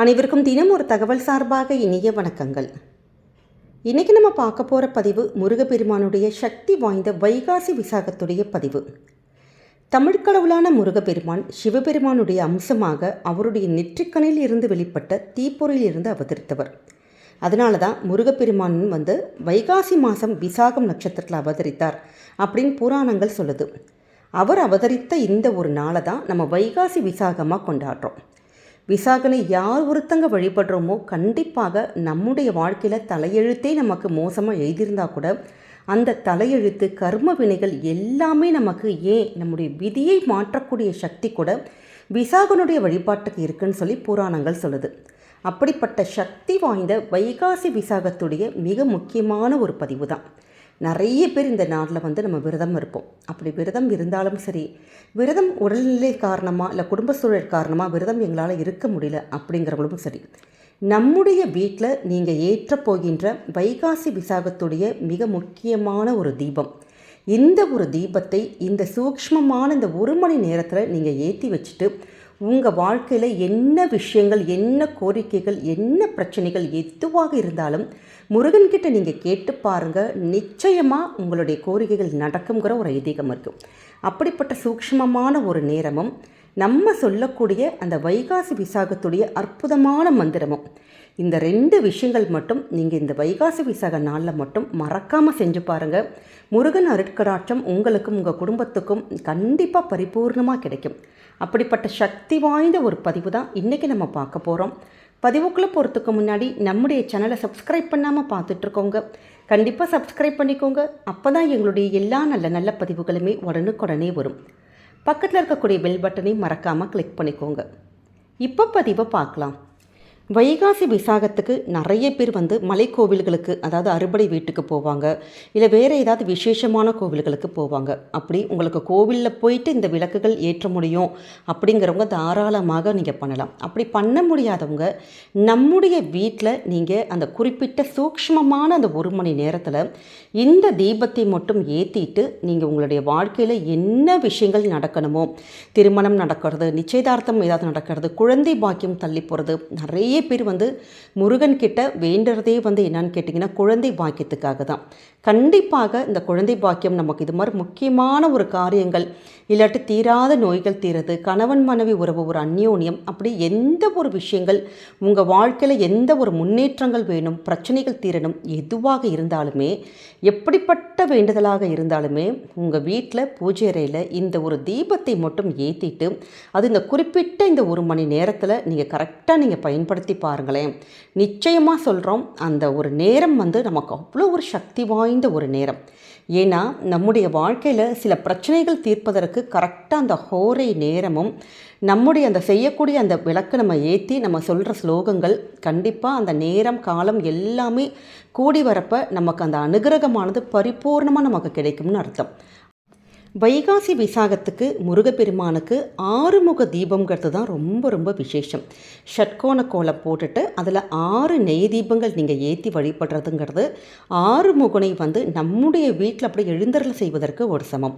அனைவருக்கும் தினம் ஒரு தகவல் சார்பாக இனிய வணக்கங்கள். இன்றைக்கி நம்ம பார்க்க போகிற பதிவு முருகப்பெருமானுடைய சக்தி வாய்ந்த வைகாசி விசாகத்துடைய பதிவு. தமிழ்கடவுளான முருகப்பெருமான் சிவபெருமானுடைய அம்சமாக அவருடைய நெற்றிக்கணில் இருந்து வெளிப்பட்ட தீப்பொறியில் இருந்து அவதரித்தவர். அதனால தான் முருகப்பெருமான் வந்து வைகாசி மாதம் விசாகம் நட்சத்திரத்தில் அவதரித்தார் அப்படின்னு புராணங்கள் சொல்லுது. அவர் அவதரித்த இந்த ஒரு நாளை தான் நம்ம வைகாசி விசாகமாக கொண்டாடுறோம். விசாகனை யார் ஒருத்தங்க வழிபடுறோமோ கண்டிப்பாக நம்முடைய வாழ்க்கையில் தலையெழுத்தே நமக்கு மோசமாக எழுதியிருந்தா கூட அந்த தலையெழுத்து கர்ம வினைகள் எல்லாமே நமக்கு ஏன் நம்முடைய விதியை மாற்றக்கூடிய சக்தி கூட விசாகனுடைய வழிபாட்டுக்கு இருக்குன்னு சொல்லி புராணங்கள் சொல்லுது. அப்படிப்பட்ட சக்தி வாய்ந்த வைகாசி விசாகத்துடைய மிக முக்கியமான ஒரு பதிவு தான் நிறைய பேர் இந்த நாளில் வந்து நம்ம விரதம் இருப்போம். அப்படி விரதம் இருந்தாலும் சரி விரதம் உடல்நிலை காரணமாக இல்லை குடும்ப சூழல் காரணமாக விரதம் எங்களால் இருக்க முடியல அப்படிங்கிறவங்களும் சரி நம்முடைய வீட்டில் நீங்கள் ஏற்றப் போகின்ற வைகாசி விசாகத்துடைய மிக முக்கியமான ஒரு தீபம். இந்த ஒரு தீபத்தை இந்த சூக்ஷ்மமான இந்த ஒரு மணி நேரத்தில் நீங்கள் ஏற்றி வச்சுட்டு உங்கள் வாழ்க்கையில் என்ன விஷயங்கள் என்ன கோரிக்கைகள் என்ன பிரச்சனைகள் எதுவாக இருந்தாலும் முருகன்கிட்ட நீங்கள் கேட்டு பாருங்கள் நிச்சயமாக உங்களுடைய கோரிக்கைகள் நடக்குங்கிற ஒரு ஐதீகம் இருக்கும் அப்படிப்பட்ட சூக்ஷ்மமான ஒரு நேரமும் நம்ம சொல்லக்கூடிய அந்த வைகாசி விசாகத்துடைய அற்புதமான மந்திரமும். இந்த ரெண்டு விஷயங்கள் மட்டும் நீங்கள் இந்த வைகாசி விசாக நாளில் மட்டும் மறக்காமல் செஞ்சு பாருங்கள் முருகன் அருட்கடாட்சம் உங்களுக்கும் உங்கள் குடும்பத்துக்கும் கண்டிப்பாக பரிபூர்ணமாக கிடைக்கும். அப்படிப்பட்ட சக்தி வாய்ந்த ஒரு பதிவு தான் இன்றைக்கி நம்ம பார்க்க போகிறோம் பதிவுக்குள்ளே போகிறதுக்கு முன்னாடி நம்முடைய சேனலை சப்ஸ்கிரைப் பண்ணாமல் பார்த்துட்ருக்கோங்க. கண்டிப்பாக சப்ஸ்கிரைப் பண்ணிக்கோங்க. அப்போ தான் எங்களுடைய எல்லா நல்ல நல்ல பதிவுகளுமே உடனுக்குடனே வரும். பக்கத்தில் இருக்கக்கூடிய பெல் பட்டனையும் மறக்காமல் கிளிக் பண்ணிக்கோங்க. இப்போ பதிவை பார்க்கலாம். வைகாசி விசாகத்துக்கு நிறைய பேர் வந்து மலை கோவில்களுக்கு அதாவது அறுபடை வீட்டுக்கு போவாங்க. இல்லை வேறு ஏதாவது விசேஷமான கோவில்களுக்கு போவாங்க. அப்படி உங்களுக்கு கோவிலில் போயிட்டு இந்த விளக்குகள் ஏற்ற முடியும் அப்படிங்கிறவங்க தாராளமாக நீங்கள் பண்ணலாம். அப்படி பண்ண முடியாதவங்க நம்முடைய வீட்டில் நீங்கள் அந்த குறிப்பிட்ட சூக்ஷ்மமான அந்த ஒரு மணி நேரத்தில் இந்த தீபத்தை மட்டும் ஏற்றிட்டு நீங்கள் உங்களுடைய வாழ்க்கையில் என்ன விஷயங்கள் நடக்கணுமோ திருமணம் நடக்கிறது நிச்சயதார்த்தம் ஏதாவது நடக்கிறது குழந்தை பாக்கியம் தள்ளி போகிறது நிறைய பேர் வந்து முருகன் கிட்ட வேண்டுறதே வந்து என்னன்னு கேட்டிங்கன்னா குழந்தை பாக்கியத்துக்காக தான். கண்டிப்பாக இந்த குழந்தை பாக்கியம் நமக்கு இது மாதிரி முக்கியமான ஒரு காரியங்கள் இல்லாட்டி தீராத நோய்கள் தீரது கணவன் மனைவி உறவு ஒரு அந்யோன்யம் அப்படி எந்த ஒரு விஷயங்கள் உங்கள் வாழ்க்கையில் எந்த ஒரு முன்னேற்றங்கள் வேணும் பிரச்சனைகள் தீரணும் எதுவாக இருந்தாலுமே எப்படிப்பட்ட வேண்டுதலாக இருந்தாலுமே உங்கள் வீட்டில் பூஜை அறையில் இந்த ஒரு தீபத்தை மட்டும் ஏற்றிட்டு அது இந்த குறிப்பிட்ட இந்த ஒரு மணி நேரத்தில் நீங்கள் கரெக்டாக நீங்கள் பயன்படுத்தி பாருங்களேன். நிச்சயமாக சொல்கிறோம் அந்த ஒரு நேரம் வந்து நமக்கு அவ்வளோ ஒரு சக்தி வாய்ந்த ஒரு நேரம். ஏன்னா நம்முடைய வாழ்க்கையில் சில பிரச்சனைகள் தீர்ப்பதற்கு கரெக்டாக அந்த ஹோரை நேரமும் நம்முடைய அந்த செய்யக்கூடிய அந்த விளக்கு நம்ம ஏற்றி நம்ம சொல்கிற ஸ்லோகங்கள் கண்டிப்பாக அந்த நேரம் காலம் எல்லாமே கூடி வரப்போ நமக்கு அந்த அனுகிரகமானது பரிபூர்ணமாக நமக்கு கிடைக்கும்னு அர்த்தம். வைகாசி விசாகத்துக்கு முருகப்பெருமானுக்கு ஆறுமுக தீபங்கிறது தான் ரொம்ப ரொம்ப விசேஷம். ஷட்கோண கோலம் போட்டுட்டு அதில் ஆறு நெய் தீபங்கள் நீங்கள் ஏற்றி வழிபடுறதுங்கிறது ஆறு முகனை வந்து நம்முடைய வீட்டில் அப்படியே எழுந்தரல் செய்வதற்கு ஒரு சமம்.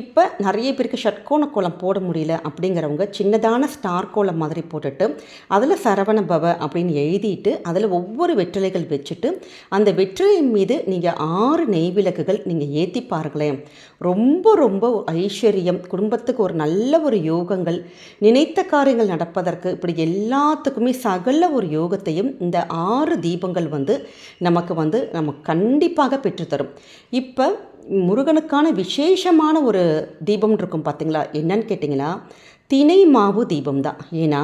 இப்போ நிறைய பேருக்கு ஷட்கோண கோலம் போட முடியல அப்படிங்கிறவங்க சின்னதான ஸ்டார் கோலம் மாதிரி போட்டுட்டு அதில் சரவண பவ அப்படின்னு எழுதிட்டு அதில் ஒவ்வொரு வெற்றிலைகள் வச்சுட்டு அந்த வெற்றிலையின் மீது நீங்கள் ஆறு நெய் விளக்குகள் நீங்கள் ஏற்றி பாருங்களேன். ரொம்ப ரொம்ப ரொம்ப ஐஸ்வர்யம் குடும்பத்துக்கு ஒரு நல்ல ஒரு யோகங்கள் நினைத்த காரியங்கள் நடப்பதற்கு இப்படி எல்லாத்துக்குமே சகல ஒரு யோகத்தையும் இந்த ஆறு தீபங்கள் வந்து நமக்கு வந்து நமக்கு கண்டிப்பாக பெற்றுத்தரும். இப்போ முருகனுக்கான விசேஷமான ஒரு தீபம் இருக்கும் பார்த்தீங்களா என்னன்னு கேட்டிங்கன்னா தினை மாவு தீபம் தான் ஏன்னா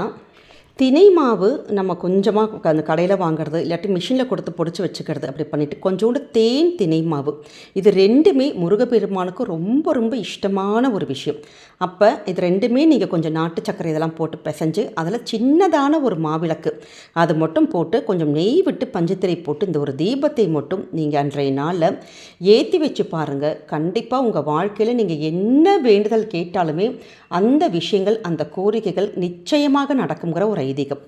தினை மாவு நம்ம கொஞ்சமாக அந்த கடையில் வாங்குறது இல்லாட்டி மிஷினில் கொடுத்து பொடிச்சு வச்சுக்கிறது அப்படி பண்ணிவிட்டு கொஞ்சோண்டு தேன் தினை மாவு. இது ரெண்டுமே முருகப்பெருமானுக்கு ரொம்ப ரொம்ப இஷ்டமான ஒரு விஷயம். அப்போ இது ரெண்டுமே நீங்கள் கொஞ்சம் நாட்டு சர்க்கரை இதெல்லாம் போட்டு பிசைஞ்சு அதில் சின்னதான ஒரு மாவிளக்கு. அது மட்டும் போட்டு கொஞ்சம் நெய் விட்டு பஞ்சத்திரை போட்டு இந்த ஒரு தீபத்தை மட்டும் நீங்கள் அன்றைய நாளில் ஏற்றி வச்சு பாருங்கள் கண்டிப்பாக உங்கள் வாழ்க்கையில் நீங்கள் என்ன வேண்டுதல் கேட்டாலுமே அந்த விஷயங்கள் அந்த கோரிக்கைகள் நிச்சயமாக நடக்குங்கிற ஒரு ஐதீகம்.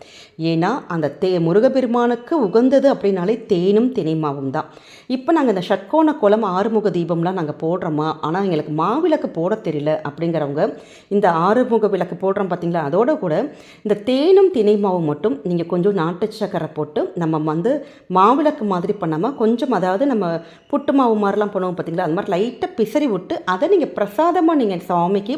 ஏன்னா அந்த தே முருகப்பெருமானுக்கு உகந்தது அப்படின்னாலே தேனும் தினைமாவும் தான். இப்போ நாங்கள் இந்த ஷட்கோண குளம் ஆறுமுக தீபம்லாம் நாங்கள் போடுறோமா? ஆனால் எங்களுக்கு மாவிளக்கு போட தெரியல அப்படிங்கிறவங்க இருக்கிறவங்க இந்த ஆறுமுக விளக்கு போடுறோம் பார்த்தீங்களா அதோட கூட இந்த தேனும் தினை மாவு மட்டும் நீங்கள் கொஞ்சம் நாட்டு சக்கரை போட்டு நம்ம வந்து மாவிளக்கு மாதிரி பண்ணாமல் கொஞ்சம் அதாவது நம்ம புட்டு மாவு மாதிரிலாம் பண்ணுவோம் பார்த்தீங்களா அது மாதிரி லைட்டாக பிசறி விட்டு அதை நீங்கள் பிரசாதமாக நீங்கள் சுவாமிக்கு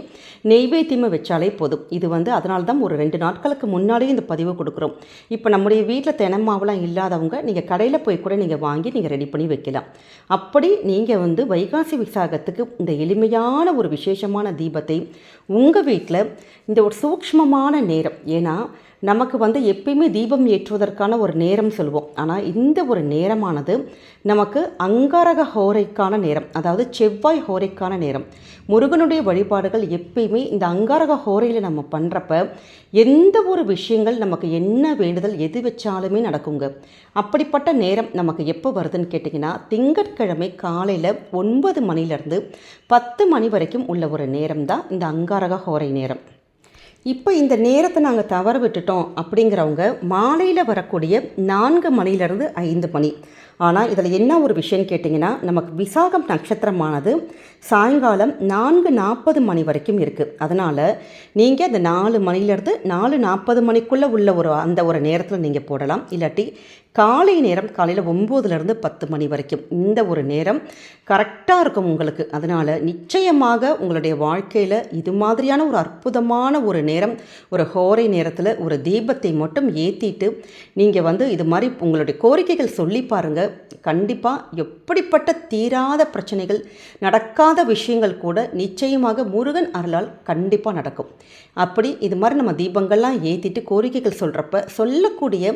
நெய்வேத்தியமாக வச்சாலே போதும். இது வந்து அதனால தான் ஒரு ரெண்டு நாட்களுக்கு முன்னாடியே இந்த பதிவு கொடுக்குறோம். இப்போ நம்முடைய வீட்டில் தெனை மாவுலாம் இல்லாதவங்க நீங்கள் கடையில் போய் கூட நீங்கள் வாங்கி நீங்கள் ரெடி பண்ணி வைக்கலாம். அப்படி நீங்கள் வந்து வைகாசி விசாகத்துக்கு இந்த எளிமையான ஒரு விசேஷமான தீபத்தை உங்கள் வீட்டில் இந்த ஒரு சூக்ஷ்மமான நேரம். ஏன்னா நமக்கு வந்து எப்பயுமே தீபம் ஏற்றுவதற்கான ஒரு நேரம் சொல்லுவோம் ஆனால் இந்த ஒரு நேரமானது நமக்கு அங்காரக ஹோரைக்கான நேரம் அதாவது செவ்வாய் ஹோரைக்கான நேரம். முருகனுடைய வழிபாடுகள் எப்பயுமே இந்த அங்காரக ஹோரையில் நம்ம பண்ணுறப்ப எந்த ஒரு விஷயங்கள் நமக்கு என்ன வேண்டுதல் எது வச்சாலுமே நடக்குங்க. அப்படிப்பட்ட நேரம் நமக்கு எப்போ வருதுன்னு கேட்டிங்கன்னா திங்கட்கிழமை காலையில் ஒன்பது மணிலேருந்து பத்து மணி வரைக்கும் உள்ள ஒரு நேரம் தான் இந்த அங்காரக ஹோரை நேரம். இப்போ இந்த நேரத்தை நாங்கள் தவற விட்டுட்டோம் அப்படிங்கிறவங்க மாலையில் வரக்கூடிய நான்கு மணிலேருந்து ஐந்து மணி. ஆனால் இதில் என்ன ஒரு விஷயம்னு கேட்டிங்கன்னா நமக்கு விசாகம் நட்சத்திரமானது சாயங்காலம் நான்கு நாற்பது மணி வரைக்கும் இருக்குது அதனால் நீங்கள் அந்த நாலு மணிலேருந்து நாலு நாற்பது மணிக்குள்ளே உள்ள ஒரு அந்த ஒரு நேரத்தில் நீங்கள் போடலாம். இல்லாட்டி காலை நேரம் காலையில் ஒம்போதுலேருந்து பத்து மணி வரைக்கும். இந்த ஒரு நேரம் கரெக்டாக இருக்கும் உங்களுக்கு. அதனால் நிச்சயமாக உங்களுடைய வாழ்க்கையில் இது மாதிரியான ஒரு அற்புதமான ஒரு நேரம் ஒரு ஹோரை நேரத்தில் ஒரு தீபத்தை மட்டும் ஏற்றிட்டு நீங்கள் வந்து இது மாதிரி உங்களுடைய கோரிக்கைகள் சொல்லி பாருங்கள் கண்டிப்பாக எப்படிப்பட்ட தீராத பிரச்சனைகள் நடக்காத விஷயங்கள் கூட நிச்சயமாக முருகன் அருளால் கண்டிப்பாக நடக்கும். அப்படி இது மாதிரி நம்ம தீபங்கள்லாம் ஏற்றிட்டு கோரிக்கைகள் சொல்கிறப்ப சொல்லக்கூடிய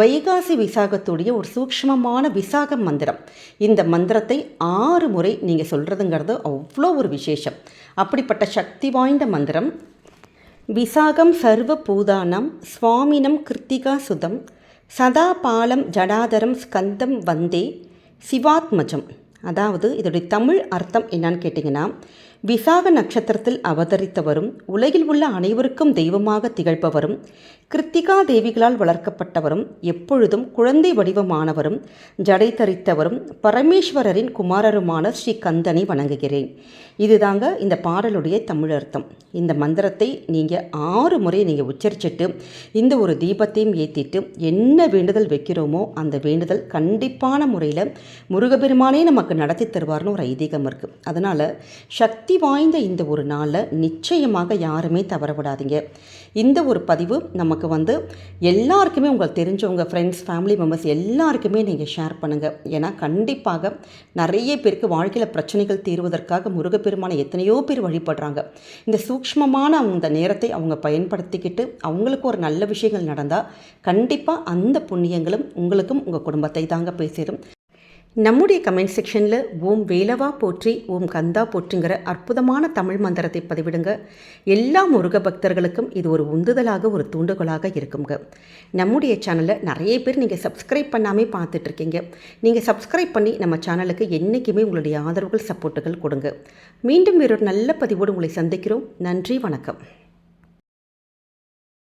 வைகாசி விசா விசாகத்துடைய ஒரு சூக்ஷ்மமான விசாக மந்திரம். இந்த மந்திரத்தை ஆறு முறை நீங்கள் சொல்கிறதுங்கிறது அவ்வளோ ஒரு விசேஷம். அப்படிப்பட்ட சக்தி வாய்ந்த மந்திரம் விசாகம் சர்வ பூதானம் சுவாமினம் கிருத்திகா சுதம் சதா பாலம் ஜடாதரம் ஸ்கந்தம் வந்தே சிவாத்மஜம். அதாவது இதோடைய தமிழ் அர்த்தம் என்னன்னு கேட்டிங்கன்னா விசாக நட்சத்திரத்தில் அவதரித்தவரும் உலகில் உள்ள அனைவருக்கும் தெய்வமாக திகழ்பவரும் கிருத்திகா தேவிகளால் வளர்க்கப்பட்டவரும் எப்பொழுதும் குழந்தை வடிவமானவரும் ஜடை தரித்தவரும் பரமேஸ்வரரின் குமாரருமான ஸ்ரீ கந்தனை வணங்குகிறேன். இதுதாங்க இந்த பாடலுடைய தமிழ் அர்த்தம். இந்த மந்திரத்தை நீங்கள் ஆறு முறை நீங்கள் உச்சரிச்சிட்டு இந்த ஒரு தீபத்தையும் ஏற்றிட்டு என்ன வேண்டுதல் வைக்கிறோமோ அந்த வேண்டுதல் கண்டிப்பான முறையில் முருகபெருமானே நமக்கு நடத்தி தருவார்னு ஒரு ஐதீகம் இருக்குது அதனால் சக்தி வாய்ந்த இந்த ஒரு நாளில் நிச்சயமாக யாருமே தவற விடாதீங்க இந்த ஒரு பதிவு நம்ம நமக்கு வந்து எல்லாருக்குமே உங்களுக்கு தெரிஞ்சவங்க ஃப்ரெண்ட்ஸ் ஃபேமிலி மெம்பர்ஸ் எல்லாருக்குமே நீங்கள் ஷேர் பண்ணுங்கள் ஏன்னா கண்டிப்பாக நிறைய பேருக்கு வாழ்க்கையில் பிரச்சனைகள் தீர்வதற்காக முருகப்பெருமானை எத்தனையோ பேர் வழிபடுறாங்க. இந்த சூக்ஷ்மமான அந்த நேரத்தை அவங்க பயன்படுத்திக்கிட்டு அவங்களுக்கு ஒரு நல்ல விஷயங்கள் நடந்தால் கண்டிப்பாக அந்த புண்ணியங்களும் உங்களுக்கும் உங்கள் குடும்பத்தை தாங்க பேசிடும் நம்முடைய கமெண்ட் செக்ஷனில் ஓம் வேலவா போற்றி ஓம் கந்தா போற்றுங்கிற அற்புதமான தமிழ் மந்திரத்தை பதிவிடுங்க. எல்லா முருக பக்தர்களுக்கும் இது ஒரு உந்துதலாக ஒரு தூண்டுகோலாக இருக்குங்க. நம்முடைய சேனலை நிறைய பேர் நீங்கள் சப்ஸ்கிரைப் பண்ணாமே பார்த்துட்ருக்கீங்க நீங்கள் சப்ஸ்கிரைப் பண்ணி நம்ம சேனலுக்கு என்றைக்குமே உங்களுடைய ஆதரவுகள் சப்போர்ட்டுகள் கொடுங்க. மீண்டும் வேறொரு நல்ல பதிவோடு உங்களை சந்திக்கிறோம். நன்றி வணக்கம்.